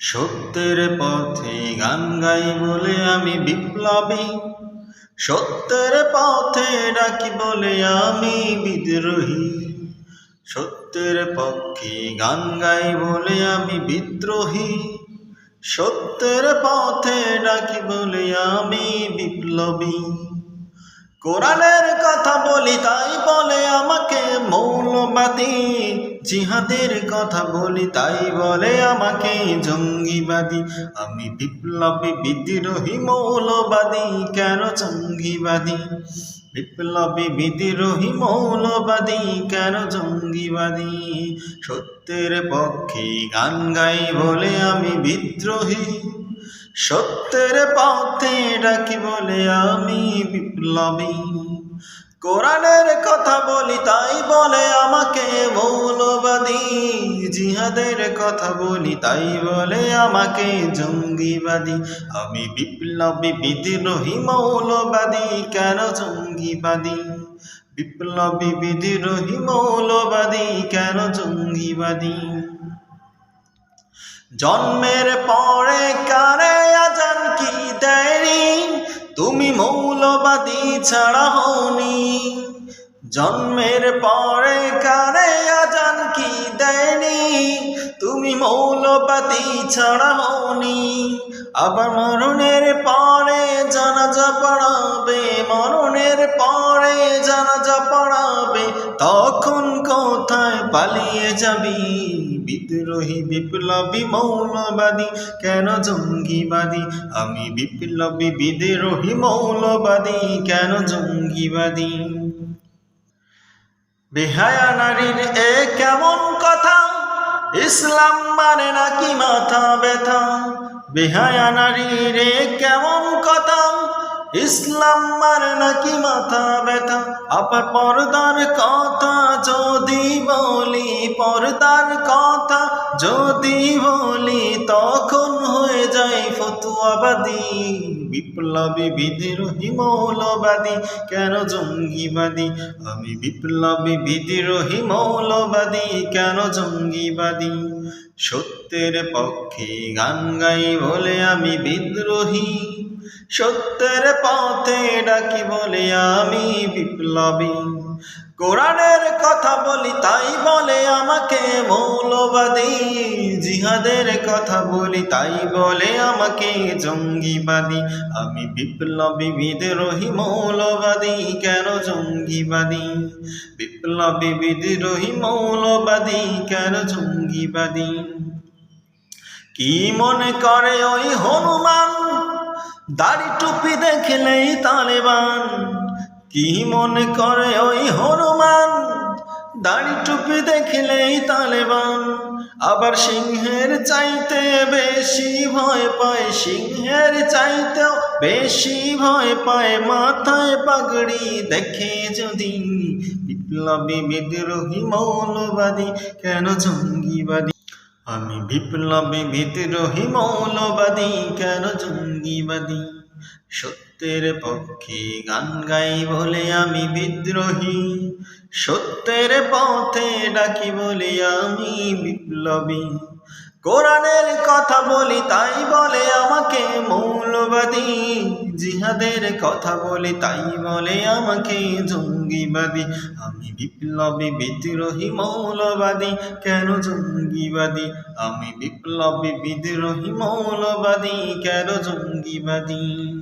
সত্যের পথে গান গাই বলে আমি বিপ্লবী। সত্যের পথে ডাকি বলে আমি বিদ্রোহী। সত্যের পক্ষে গান গাই বলে আমি বিদ্রোহী। সত্যের পথে ডাকি বলে আমি বিপ্লবী। কোরআনের কথা বলি তাই মৌলবাদী জিহাদের কথা বলি, তাই বলে আমাকে জঙ্গিবাদী। আমি বিপ্লবী, বিদ্রোহী, মৌলবাদী, কেন জঙ্গিবাদী? বিপ্লবী, বিদ্রোহী, মৌলবাদী, কেন জঙ্গিবাদী? সত্যের পক্ষে গান গাই বলে আমি বিদ্রোহী। সত্যের পথে ডাকি বলে আমি বিপ্লবী। কোরআনের কথা বলি, তাই বলে আমাকে মৌলবাদী। জিহাদের কথা বলি, তাই বলে আমাকে জঙ্গিবাদী। আমি বিপ্লবী, বিদ্রোহী, মৌলবাদী, কেন জঙ্গিবাদী? বিপ্লবী, বিদ্রোহী, মৌলবাদী, কেন জঙ্গিবাদী? জন্মের পরে কারে তুমি মৌলবাদী ছাড়া হওনি। জন্মের পরে কারে আজান কি দেয়নি? তুমি মৌলবাদী ছাড়া হওনি। আবার মরণের পরে জানাজা পড়াবে, মরণের পরে জানাজা পড়াবে, তখন কোথায় পালিয়ে যাবি? বিদ্রোহী, বিপ্লবী, মৌলবাদী, কেন জঙ্গিবাদী? আমি বিপ্লবী, বিদ্রোহী, মৌলবাদী, কেন জঙ্গিবাদী? বেহায়া নারীর এ কেমন কথা? ইসলাম মানে নাকি মাথা ব্যথা? বেহায়া নারীর এ কেমন কথা? ইসলাম মানে নাকি মাথা ব্যথা? আপার পর্দার কথা যদি বলি, পর্দার কথা যদি বলি তখন হয়ে যায় ফতুয়াবাদী, বিপ্লবী, বিদ্রোহী, মৌলবাদী। কেন জঙ্গিবাদী? আমি বিপ্লবী, বিদ্রোহী, মৌলবাদী। কেন জঙ্গিবাদী? সত্যের পক্ষে গান গাই বলে আমি বিদ্রোহী। সত্যের পথে ডাকি বলে আমি বিপ্লবী। কোরআনের কথা বলি, তাই বলে আমাকে মৌলবাদী। জিহাদের কথা বলি, তাই বলে আমাকে জঙ্গিবাদী। আমি বিপ্লবী বিদ্রোহী মৌলবাদী, কেন জঙ্গিবাদী? বিপ্লবী বিদ্রোহী মৌলবাদী, কেন জঙ্গিবাদী? কি মনে করে ওই হনুমান? দাড়ি টুপি দেখলেই তালেবান। কি মনে করে ওই হনুমান? দাড়ি টুপি দেখলেই তালেবান। আবার সিংহের চাইতে বেশি ভয় পায়, সিংহের চাইতেও বেশি ভয় পায়। মাথায় পাগড়ি দেখে যদি বিপ্লবী বিদ্রোহী মৌলবাদী, কেন জঙ্গিবাদী? আমি বিপ্লবী বিদ্রোহী মৌলবাদী, কেন জঙ্গিবাদী? সত্যের পক্ষে গান গাই বলে আমি বিদ্রোহী। সত্যের পথে ডাকি বলে আমি বিপ্লবী। কোরআনের কথা বলি, তাই বলে আমাকে মৌলবাদী। জিহাদের কথা বলি, তাই বলে আমাকে জঙ্গিবাদী। আমি বিপ্লবী, বিদ্রোহী, মৌলবাদী। কেন জঙ্গিবাদী? আমি বিপ্লবী, বিদ্রোহী, মৌলবাদী। কেন জঙ্গিবাদী?